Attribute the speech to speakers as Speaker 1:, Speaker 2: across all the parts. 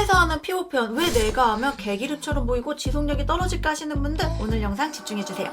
Speaker 1: 샵에서 하는 피부 표현 왜 내가 하면 개기름처럼 보이고 지속력이 떨어질까 하시는 분들 오늘 영상 집중해주세요.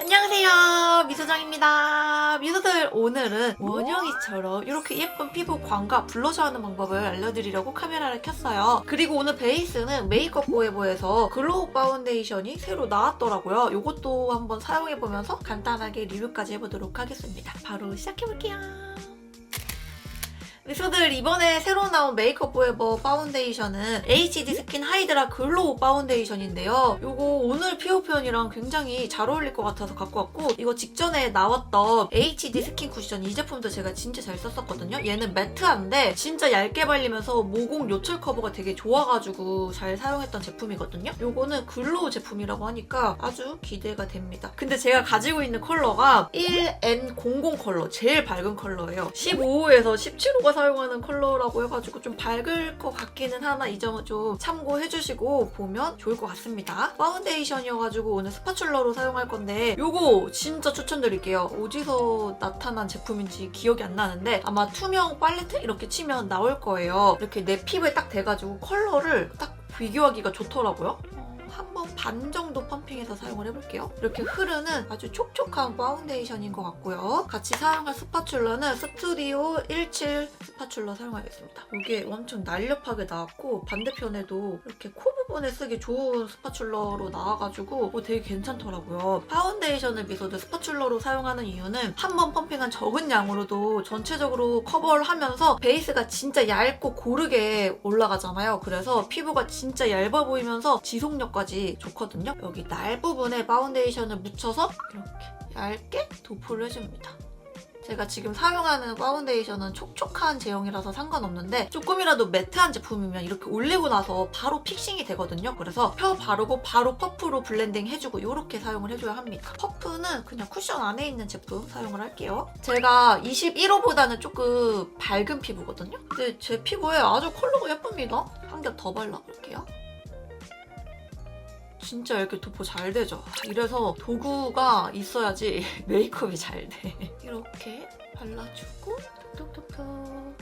Speaker 1: 안녕하세요. 미소정입니다. 미소들 오늘은 원영이처럼 이렇게 예쁜 피부 광과 블러셔 하는 방법을 알려드리려고 카메라를 켰어요. 그리고 오늘 베이스는 메이크업 포에버에서 글로우 파운데이션이 새로 나왔더라고요. 이것도 한번 사용해보면서 간단하게 리뷰까지 해보도록 하겠습니다. 바로 시작해볼게요 미소들 이번에 새로 나온 메이크업 포에버 파운데이션은 HD 스킨 하이드라 글로우 파운데이션인데요. 요거 오늘 피부 표현이랑 굉장히 잘 어울릴 것 같아서 갖고 왔고 이거 직전에 나왔던 HD 스킨 쿠션 이 제품도 제가 진짜 잘 썼었거든요. 얘는 매트한데 진짜 얇게 발리면서 모공 요철 커버가 되게 좋아가지고 잘 사용했던 제품이거든요. 요거는 글로우 제품이라고 하니까 아주 기대가 됩니다. 근데 제가 가지고 있는 컬러가 1N00 컬러 제일 밝은 컬러예요. 15호에서 17호가 사용하는 컬러라고 해가지고 좀 밝을 것 같기는 하나 이 점은 좀 참고해주시고 보면 좋을 것 같습니다. 파운데이션이어가지고 오늘 스파츌러로 사용할 건데 요거 진짜 추천드릴게요. 어디서 나타난 제품인지 기억이 안 나는데 아마 투명 팔레트 이렇게 치면 나올 거예요. 이렇게 내 피부에 딱 대가지고 컬러를 딱 비교하기가 좋더라고요. 반 정도 펌핑해서 사용을 해볼게요. 이렇게 흐르는 아주 촉촉한 파운데이션인 것 같고요. 같이 사용할 스파츌러는 스튜디오 17 스파츌러 사용하겠습니다. 이게 엄청 날렵하게 나왔고 반대편에도 이렇게 코 부분에 쓰기 좋은 스파츌러로 나와가지고 어, 되게 괜찮더라고요. 파운데이션을 미소드 스파츌러로 사용하는 이유는 한 번 펌핑한 적은 양으로도 전체적으로 커버를 하면서 베이스가 진짜 얇고 고르게 올라가잖아요. 그래서 피부가 진짜 얇아 보이면서 지속력까지 좋거든요. 여기 날 부분에 파운데이션을 묻혀서 이렇게 얇게 도포를 해줍니다. 제가 지금 사용하는 파운데이션은 촉촉한 제형이라서 상관없는데 조금이라도 매트한 제품이면 이렇게 올리고 나서 바로 픽싱이 되거든요. 그래서 펴 바르고 바로 퍼프로 블렌딩 해주고 이렇게 사용을 해줘야 합니다. 퍼프는 그냥 쿠션 안에 있는 제품 사용을 할게요. 제가 21호보다는 조금 밝은 피부거든요. 근데 제 피부에 아주 컬러가 예쁩니다. 한 겹 더 발라볼게요. 진짜 이렇게 도포 잘 되죠? 이래서 도구가 있어야지 메이크업이 잘 돼. 이렇게 발라주고 톡톡톡톡.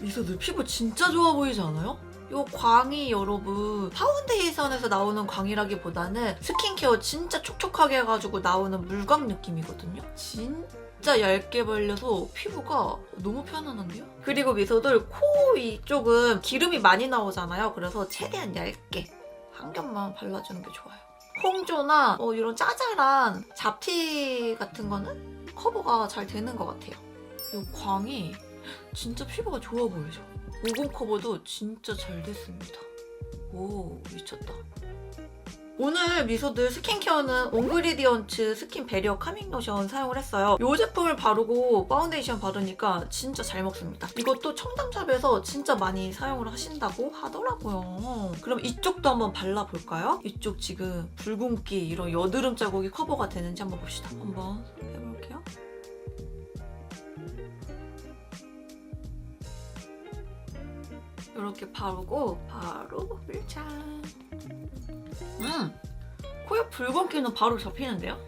Speaker 1: 미소들 피부 진짜 좋아 보이지 않아요? 이 광이 여러분 파운데이션에서 나오는 광이라기보다는 스킨케어 진짜 촉촉하게 해가지고 나오는 물광 느낌이거든요. 진 짜 얇게 발려서 피부가 너무 편안한데요? 그리고 미소들 코 이쪽은 기름이 많이 나오잖아요. 그래서 최대한 얇게 한 겹만 발라주는 게 좋아요. 홍조나 뭐 이런 짜잘한 잡티 같은 거는 커버가 잘 되는 것 같아요. 이 광이 진짜 피부가 좋아 보이죠? 모공 커버도 진짜 잘 됐습니다. 오 미쳤다. 오늘 미소들 스킨케어는 온그리디언츠 스킨 베리어 카밍 로션 사용을 했어요. 이 제품을 바르고 파운데이션 바르니까 진짜 잘 먹습니다. 이것도 청담샵에서 진짜 많이 사용을 하신다고 하더라고요. 그럼 이쪽도 한번 발라볼까요? 이쪽 지금 붉은기 이런 여드름 자국이 커버가 되는지 한번 봅시다. 한번 해볼게요. 이렇게 바르고 바로 물찬. 음! 코옆 붉은기는 바로 잡히는데요?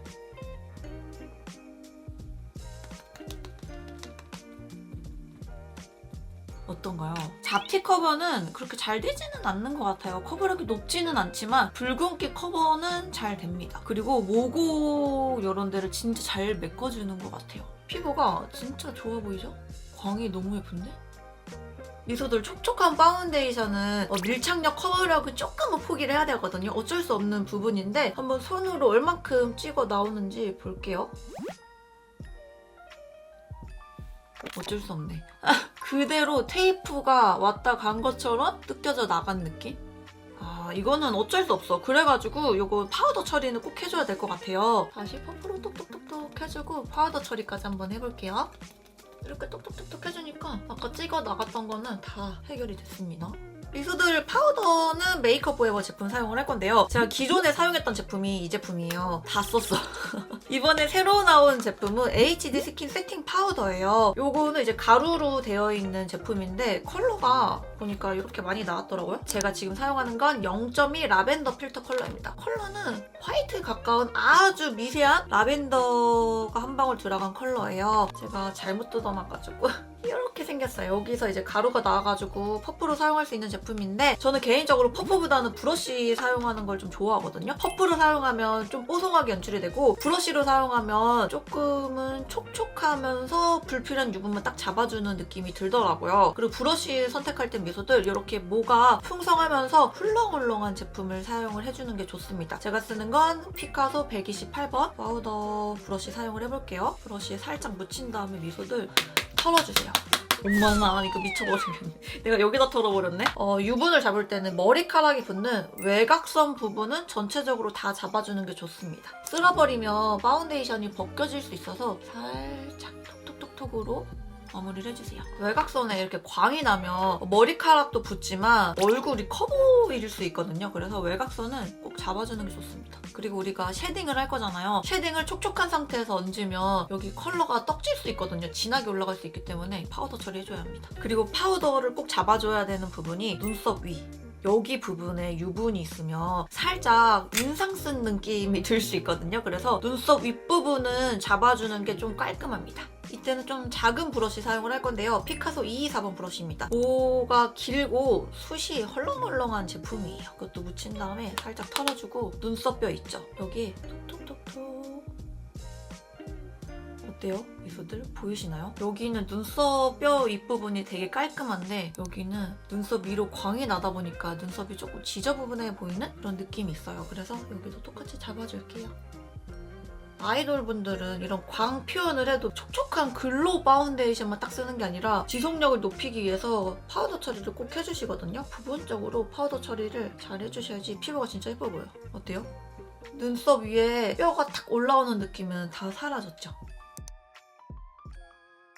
Speaker 1: 어떤가요? 잡티 커버는 그렇게 잘 되지는 않는 것 같아요. 커버력이 높지는 않지만 붉은기 커버는 잘 됩니다. 그리고 모공 이런 데를 진짜 잘 메꿔주는 것 같아요. 피부가 진짜 좋아 보이죠? 광이 너무 예쁜데? 미소들 촉촉한 파운데이션은 어, 밀착력 커버력을 조금은 포기를 해야 되거든요. 어쩔 수 없는 부분인데 한번 손으로 얼만큼 찍어 나오는지 볼게요. 어쩔 수 없네. 그대로 테이프가 왔다 간 것처럼 뜯겨져 나간 느낌? 아 이거는 어쩔 수 없어. 그래가지고 이거 파우더 처리는 꼭 해줘야 될 것 같아요. 다시 퍼프로 똑똑똑똑 해주고 파우더 처리까지 한번 해볼게요. 이렇게 똑똑똑똑 해주니까 아까 찍어 나갔던 거는 다 해결이 됐습니다. 미소들 파우더는 메이크업 포에버 제품 사용을 할 건데요. 제가 기존에 사용했던 제품이 이 제품이에요. 다 썼어. 이번에 새로 나온 제품은 HD 스킨 세팅 파우더예요. 요거는 이제 가루로 되어 있는 제품인데 컬러가 보니까 이렇게 많이 나왔더라고요. 제가 지금 사용하는 건 0.2 라벤더 필터 컬러입니다. 컬러는 화이트에 가까운 아주 미세한 라벤더가 한 방울 들어간 컬러예요. 제가 잘못 뜯어놔가지고 이렇게 생겼어요. 여기서 이제 가루가 나와가지고 퍼프로 사용할 수 있는 제품인데 저는 개인적으로 퍼프보다는 브러쉬 사용하는 걸 좀 좋아하거든요. 퍼프로 사용하면 좀 뽀송하게 연출이 되고 브러쉬로 사용하면 조금은 촉촉하면서 불필요한 유분만 딱 잡아주는 느낌이 들더라고요. 그리고 브러쉬 선택할 땐 미소들 이렇게 모가 풍성하면서 훌렁훌렁한 제품을 사용을 해주는 게 좋습니다. 제가 쓰는 건 피카소 128번 파우더 브러쉬 사용을 해볼게요. 브러쉬에 살짝 묻힌 다음에 미소들 털어주세요. 엄마나 이거 미쳐버리겠네. 내가 여기다 털어버렸네. 어, 유분을 잡을 때는 머리카락이 붙는 외곽선 부분은 전체적으로 다 잡아주는 게 좋습니다. 쓸어버리면 파운데이션이 벗겨질 수 있어서 살짝 톡톡톡톡으로 마무리를 해주세요. 외곽선에 이렇게 광이 나면 머리카락도 붙지만 얼굴이 커 보일 수 있거든요. 그래서 외곽선은 꼭 잡아주는 게 좋습니다. 그리고 우리가 쉐딩을 할 거잖아요. 쉐딩을 촉촉한 상태에서 얹으면 여기 컬러가 떡질 수 있거든요. 진하게 올라갈 수 있기 때문에 파우더 처리해줘야 합니다. 그리고 파우더를 꼭 잡아줘야 되는 부분이 눈썹 위. 여기 부분에 유분이 있으면 살짝 인상 쓴 느낌이 들 수 있거든요. 그래서 눈썹 윗부분은 잡아주는 게 좀 깔끔합니다. 이때는 좀 작은 브러쉬 사용을 할 건데요. 피카소 224번 브러쉬입니다. 모가 길고 숱이 헐렁헐렁한 제품이에요. 그것도 묻힌 다음에 살짝 털어주고 눈썹뼈 있죠? 여기 톡톡톡톡 어때요? 미소들 보이시나요? 여기는 눈썹 뼈 윗부분이 되게 깔끔한데 여기는 눈썹 위로 광이 나다 보니까 눈썹이 조금 지저분해 보이는 그런 느낌이 있어요. 그래서 여기도 똑같이 잡아줄게요. 아이돌 분들은 이런 광 표현을 해도 촉촉한 글로우 파운데이션만 딱 쓰는 게 아니라 지속력을 높이기 위해서 파우더 처리를 꼭 해주시거든요. 부분적으로 파우더 처리를 잘 해주셔야지 피부가 진짜 예뻐 보여. 어때요? 눈썹 위에 뼈가 탁 올라오는 느낌은 다 사라졌죠.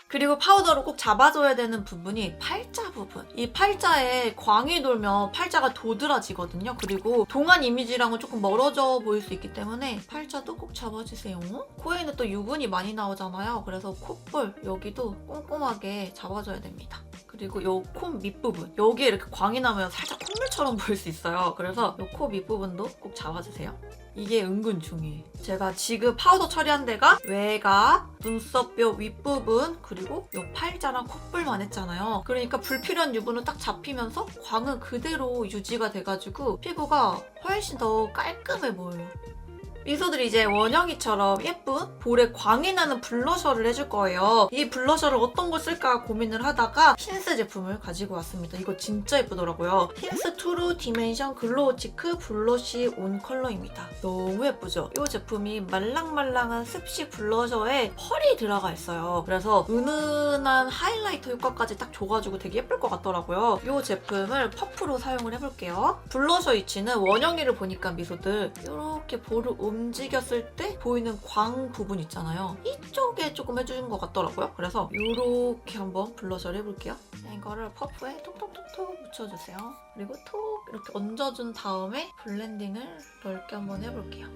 Speaker 1: 그리고 파우더로 꼭 잡아줘야 되는 부분이 팔자 부분. 이 팔자에 광이 돌면 팔자가 도드라지거든요. 그리고 동안 이미지랑은 조금 멀어져 보일 수 있기 때문에 팔자도 꼭 잡아주세요. 코에는 또 유분이 많이 나오잖아요. 그래서 콧볼 여기도 꼼꼼하게 잡아줘야 됩니다. 그리고 요 코 밑부분 여기에 이렇게 광이 나면 살짝 콧물처럼 보일 수 있어요. 그래서 요 코 밑부분도 꼭 잡아주세요. 이게 은근 중요해. 제가 지금 파우더 처리한 데가 외가, 눈썹뼈 윗부분, 그리고 요 팔자랑 콧볼만 했잖아요. 그러니까 불필요한 유분은 딱 잡히면서 광은 그대로 유지가 돼가지고 피부가 훨씬 더 깔끔해 보여요. 미소들이 이제 원영이처럼 예쁜 볼에 광이 나는 블러셔를 해줄 거예요. 이 블러셔를 어떤 걸 쓸까 고민을 하다가 힌스 제품을 가지고 왔습니다. 이거 진짜 예쁘더라고요. 힌스 투루 디멘션 글로우 치크 블러쉬 온 컬러입니다. 너무 예쁘죠? 이 제품이 말랑말랑한 습시 블러셔에 펄이 들어가 있어요. 그래서 은은한 하이라이터 효과까지 딱 줘가지고 되게 예쁠 것 같더라고요. 이 제품을 퍼프로 사용을 해볼게요. 블러셔 위치는 원영이를 보니까 미소들 이렇게 볼을 움직였을 때 보이는 광 부분 있잖아요. 이쪽에 조금 해주는 것 같더라고요. 그래서 이렇게 한번 블러셔를 해볼게요. 이거를 퍼프에 톡톡톡톡 묻혀주세요. 그리고 톡 이렇게 얹어준 다음에 블렌딩을 넓게 한번 해볼게요.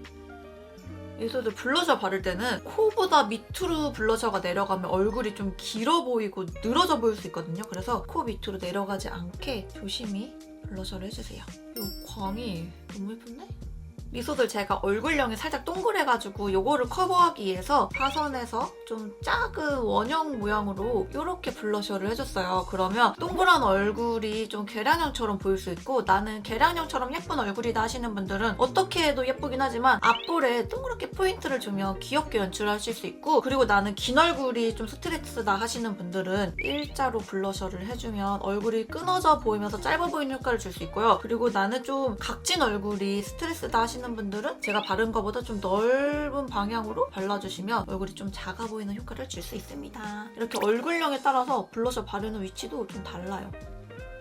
Speaker 1: 미소들 블러셔 바를 때는 코보다 밑으로 블러셔가 내려가면 얼굴이 좀 길어 보이고 늘어져 보일 수 있거든요. 그래서 코 밑으로 내려가지 않게 조심히 블러셔를 해주세요. 이 광이 너무 예쁜데? 미소들 제가 얼굴형이 살짝 동그래가지고 요거를 커버하기 위해서 사선에서 좀 작은 원형 모양으로 이렇게 블러셔를 해줬어요. 그러면 동그란 얼굴이 좀 계량형처럼 보일 수 있고 나는 계량형처럼 예쁜 얼굴이다 하시는 분들은 어떻게 해도 예쁘긴 하지만 앞볼에 동그랗게 포인트를 주면 귀엽게 연출하실 수 있고 그리고 나는 긴 얼굴이 좀 스트레스다 하시는 분들은 일자로 블러셔를 해주면 얼굴이 끊어져 보이면서 짧아 보이는 효과를 줄 수 있고요. 그리고 나는 좀 각진 얼굴이 스트레스다 하시는 분들은 제가 바른 것보다 좀 넓은 방향으로 발라주시면 얼굴이 좀 작아 보이는 효과를 줄 수 있습니다. 이렇게 얼굴형에 따라서 블러셔 바르는 위치도 좀 달라요.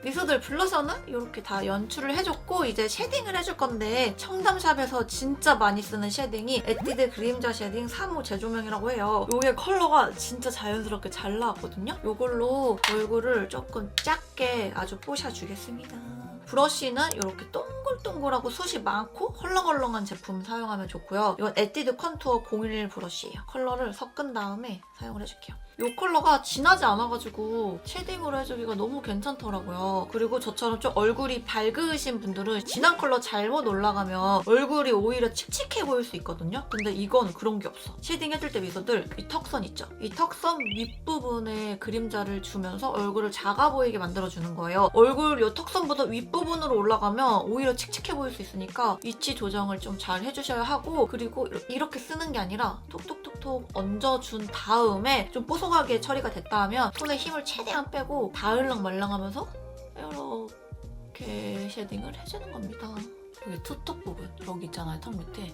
Speaker 1: 미소들 블러셔는 이렇게 다 연출을 해줬고 이제 쉐딩을 해줄 건데 청담샵에서 진짜 많이 쓰는 쉐딩이 에뛰드 그림자 쉐딩 3호 제조명이라고 해요. 이게 컬러가 진짜 자연스럽게 잘 나왔거든요. 이걸로 얼굴을 조금 작게 아주 뽀셔주겠습니다. 브러쉬는 이렇게 동글 동글동글하고 숱이 많고 헐렁헐렁한 제품 사용하면 좋고요. 이건 에뛰드 컨투어 011 브러쉬예요. 컬러를 섞은 다음에 사용을 해줄게요. 이 컬러가 진하지 않아가지고 쉐딩으로 해주기가 너무 괜찮더라고요. 그리고 저처럼 좀 얼굴이 밝으신 분들은 진한 컬러 잘못 올라가면 얼굴이 오히려 칙칙해 보일 수 있거든요. 근데 이건 그런 게 없어. 쉐딩 해줄 때 미소들 이 턱선 있죠? 이 턱선 윗부분에 그림자를 주면서 얼굴을 작아 보이게 만들어주는 거예요. 얼굴 이 턱선보다 윗부분으로 올라가면 오히려 칙칙해 보일 수 있으니까 위치 조정을 좀 잘 해주셔야 하고 그리고 이렇게 쓰는 게 아니라 톡톡톡톡 얹어준 다음에 좀 뽀송 하게 처리가 됐다 하면 손에 힘을 최대한 빼고 다을랑 말랑하면서 이렇게 쉐딩을 해주는 겁니다. 여기 투턱 부분 여기 있잖아요 턱 밑에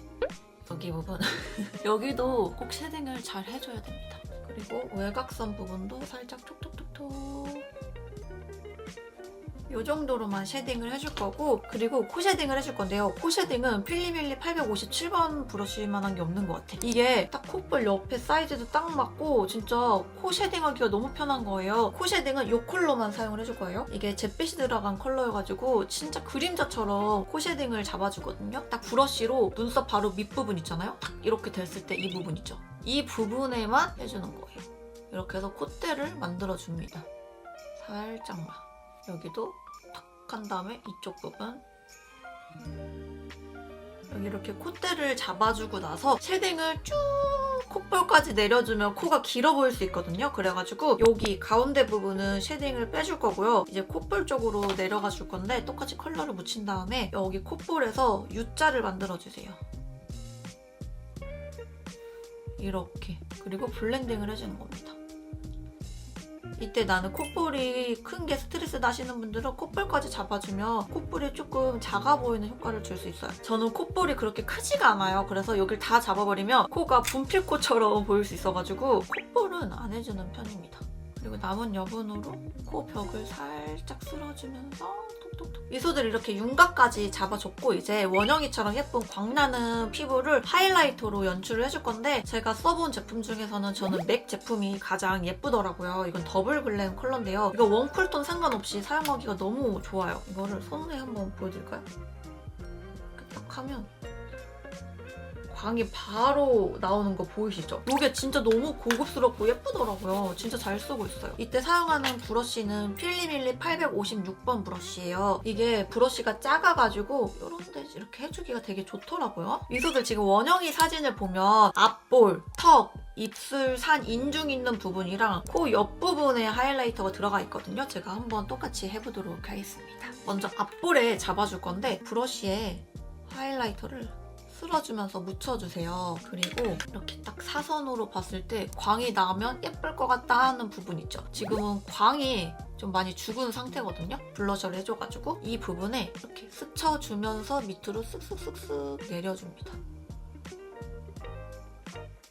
Speaker 1: 여기 부분 여기도 꼭 쉐딩을 잘 해줘야 됩니다. 그리고 외곽선 부분도 살짝 톡톡톡톡 이 정도로만 쉐딩을 해줄 거고 그리고 코 쉐딩을 해줄 건데요. 코 쉐딩은 필리밀리 857번 브러쉬만 한 게 없는 것 같아. 이게 딱 콧볼 옆에 사이즈도 딱 맞고 진짜 코 쉐딩하기가 너무 편한 거예요. 코 쉐딩은 이 컬러만 사용을 해줄 거예요. 이게 잿빛이 들어간 컬러여가지고 진짜 그림자처럼 코 쉐딩을 잡아주거든요. 딱 브러쉬로 눈썹 바로 밑부분 있잖아요. 딱 이렇게 됐을 때 이 부분 있죠. 이 부분에만 해주는 거예요. 이렇게 해서 콧대를 만들어줍니다. 살짝만. 여기도 탁 한 다음에 이쪽 부분 여기 이렇게 콧대를 잡아주고 나서 쉐딩을 쭉 콧볼까지 내려주면 코가 길어 보일 수 있거든요. 그래가지고 여기 가운데 부분은 쉐딩을 빼줄 거고요. 이제 콧볼 쪽으로 내려가 줄 건데 똑같이 컬러를 묻힌 다음에 여기 콧볼에서 U자를 만들어주세요. 이렇게 그리고 블렌딩을 해주는 겁니다. 이때 나는 콧볼이 큰 게 스트레스 나시는 분들은 콧볼까지 잡아주면 콧볼이 조금 작아 보이는 효과를 줄 수 있어요. 저는 콧볼이 그렇게 크지가 않아요. 그래서 여길 다 잡아버리면 코가 분필코처럼 보일 수 있어가지고 콧볼은 안 해주는 편입니다. 그리고 남은 여분으로 코 벽을 살짝 쓸어주면서 톡톡톡 미소들 이렇게 윤곽까지 잡아줬고 이제 원영이처럼 예쁜 광나는 피부를 하이라이터로 연출을 해줄 건데 제가 써본 제품 중에서는 저는 맥 제품이 가장 예쁘더라고요. 이건 더블 글램 컬러인데요. 이거 웜쿨톤 상관없이 사용하기가 너무 좋아요. 이거를 손에 한번 보여드릴까요? 딱 하면 광이 바로 나오는 거 보이시죠? 이게 진짜 너무 고급스럽고 예쁘더라고요. 진짜 잘 쓰고 있어요. 이때 사용하는 브러쉬는 필리밀리 856번 브러쉬예요. 이게 브러쉬가 작아가지고 이런 데 이렇게 해주기가 되게 좋더라고요. 미소들 지금 원영이 사진을 보면 앞볼, 턱, 입술 산 인중 있는 부분이랑 코 옆부분에 하이라이터가 들어가 있거든요. 제가 한번 똑같이 해보도록 하겠습니다. 먼저 앞볼에 잡아줄 건데 브러쉬에 하이라이터를 쓸어주면서 묻혀주세요. 그리고 이렇게 딱 사선으로 봤을 때 광이 나면 예쁠 것 같다 하는 부분 있죠. 지금은 광이 좀 많이 죽은 상태거든요. 블러셔를 해줘가지고 이 부분에 이렇게 스쳐주면서 밑으로 쓱쓱쓱쓱 내려줍니다.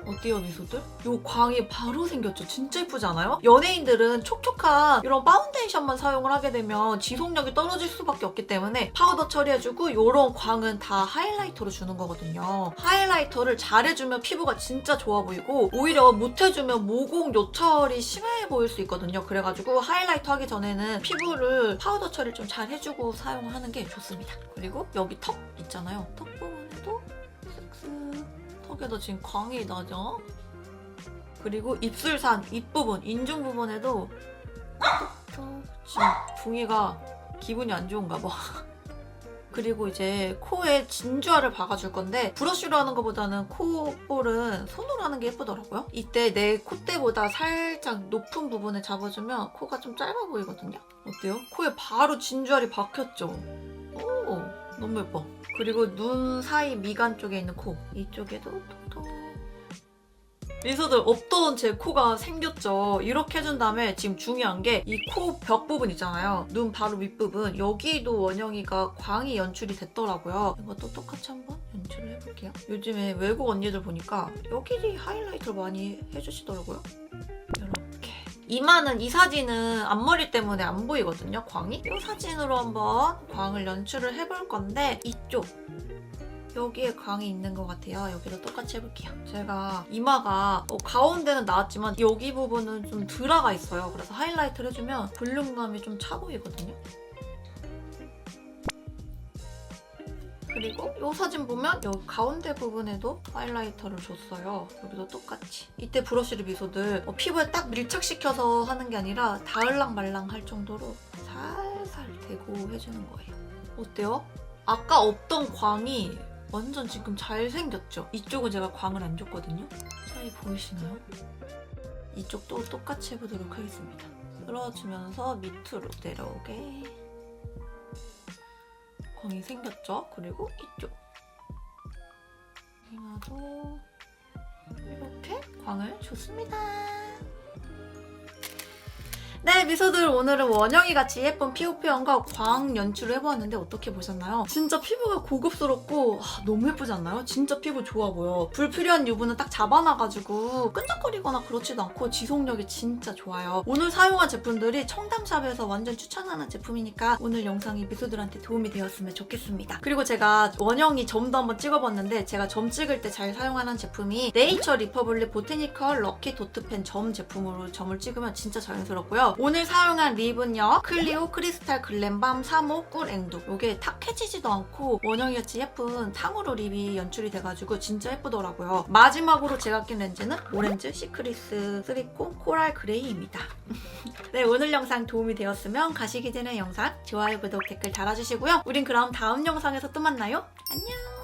Speaker 1: 어때요 미소들? 요 광이 바로 생겼죠? 진짜 예쁘지 않아요? 연예인들은 촉촉한 이런 파운데이션만 사용을 하게 되면 지속력이 떨어질 수밖에 없기 때문에 파우더 처리해주고 이런 광은 다 하이라이터로 주는 거거든요. 하이라이터를 잘해주면 피부가 진짜 좋아 보이고 오히려 못해주면 모공 요철이 심해 보일 수 있거든요. 그래가지고 하이라이터 하기 전에는 피부를 파우더 처리를 좀 잘 해주고 사용하는 게 좋습니다. 그리고 여기 턱 있잖아요. 턱 부분 에도 쓱쓱 턱에도 지금 광이 나죠? 그리고 입술산 윗부분, 인중 부분에도 지금 붕이가 기분이 안 좋은가 봐. 그리고 이제 코에 진주알을 박아줄 건데 브러쉬로 하는 것보다는 코볼은 손으로 하는 게 예쁘더라고요. 이때 내 콧대보다 살짝 높은 부분을 잡아주면 코가 좀 짧아 보이거든요. 어때요? 코에 바로 진주알이 박혔죠? 오, 너무 예뻐. 그리고 눈 사이 미간 쪽에 있는 코. 이쪽에도 톡톡. 미소들 없던 제 코가 생겼죠. 이렇게 해준 다음에 지금 중요한 게 이 코 벽 부분 있잖아요. 눈 바로 윗부분. 여기도 원영이가 광이 연출이 됐더라고요. 이것도 똑같이 한번 연출을 해볼게요. 요즘에 외국 언니들 보니까 여기 하이라이트를 많이 해주시더라고요 이마는 이 사진은 앞머리 때문에 안 보이거든요, 광이. 이 사진으로 한번 광을 연출을 해볼 건데 이쪽 여기에 광이 있는 것 같아요. 여기도 똑같이 해볼게요. 제가 이마가 어, 가운데는 나왔지만 여기 부분은 좀 드라가 있어요. 그래서 하이라이트를 해주면 볼륨감이 좀 차 보이거든요. 그리고 이 사진 보면 여기 가운데 부분에도 하이라이터를 줬어요. 여기도 똑같이. 이때 브러쉬를 미소들 어, 피부에 딱 밀착시켜서 하는 게 아니라 닿을랑 말랑 할 정도로 살살 대고 해주는 거예요. 어때요? 아까 없던 광이 완전 지금 잘 생겼죠? 이쪽은 제가 광을 안 줬거든요. 차이 보이시나요? 이쪽도 똑같이 해보도록 하겠습니다. 끌어주면서 밑으로 내려오게 광이 생겼죠? 그리고 이쪽 이마도 이렇게 광을 줬습니다. 네, 미소들 오늘은 원영이 같이 예쁜 피부 표현과 광 연출을 해보았는데 어떻게 보셨나요? 진짜 피부가 고급스럽고 아, 너무 예쁘지 않나요? 진짜 피부 좋아 보여. 불필요한 유분은 딱 잡아놔가지고 끈적거리거나 그렇지도 않고 지속력이 진짜 좋아요. 오늘 사용한 제품들이 청담샵에서 완전 추천하는 제품이니까 오늘 영상이 미소들한테 도움이 되었으면 좋겠습니다. 그리고 제가 원영이 점도 한번 찍어봤는데 제가 점 찍을 때 잘 사용하는 제품이 네이처 리퍼블릭 보테니컬 럭키 도트펜 점 제품으로 점을 찍으면 진짜 자연스럽고요. 오늘 사용한 립은요. 클리오 크리스탈 글램밤 3호 꿀 앵두. 이게 탁해지지도 않고 원형이같이 예쁜 탕후루 립이 연출이 돼가지고 진짜 예쁘더라고요. 마지막으로 제가 낀 렌즈는 오렌지 시크리스 3콘 코랄 그레이입니다. 네, 오늘 영상 도움이 되었으면 가시기 전에 영상 좋아요, 구독, 댓글 달아주시고요. 우린 그럼 다음 영상에서 또 만나요. 안녕!